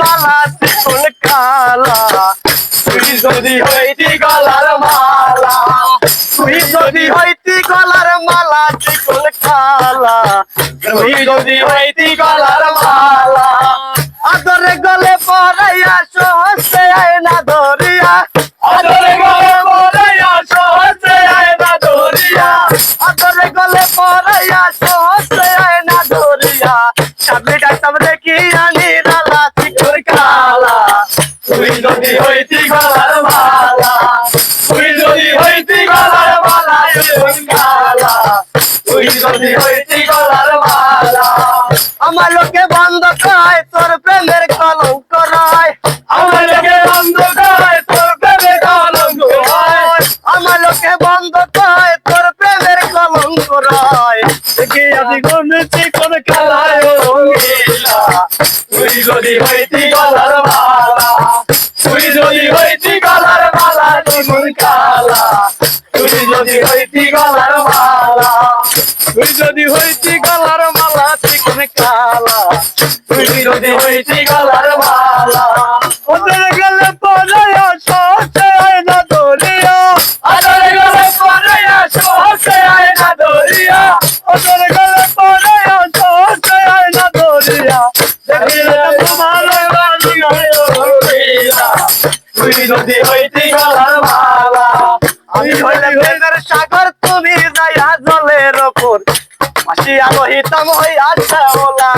মালা চিকন কালা। তুই যদি হইতি গলার মালা, তুই যদি হইতি গলার মালা চিকন কালা। তুই যদি হইতি গলার মালা, আদরে গলে পরাইয়া সহজে আয়না ধরিয়া। আদরে গলে পরাইয়া সহজে আয়না ধরিয়া। আদরে গলে পরাইয়া সহজে আয়না ধরিয়া। সামনে ডাক্তার দেখি তুই আমার লোকে বন্ধ কয় তোর প্রেমের কলঙ্ক রয় আমার লোকে বন্ধ কয় তোর প্রেমের কলঙ্ক আমার লোকে বন্ধ কয় তোর প্রেমের কলঙ্ক রয় রঙিলা তুই যদি হইতি গলার মালা যদি হইতি গলার মালা তুই যদি হইতি গলার মালা চিকন কালা। তুই যদি হইতি গলার মালা। ওদের গেলে পরে সহজে আয়না ধরিয়া ওদের গেলে পরে সহজে আয়না ধরিয়া ওদের গেলে পরে তোমার বাড়ি তুই যদি হইতি গলার মালা সাগর তুমি যাইয়া জলের ওপর। মাসি আলোহিতাম হই আচ্ছা ওলা।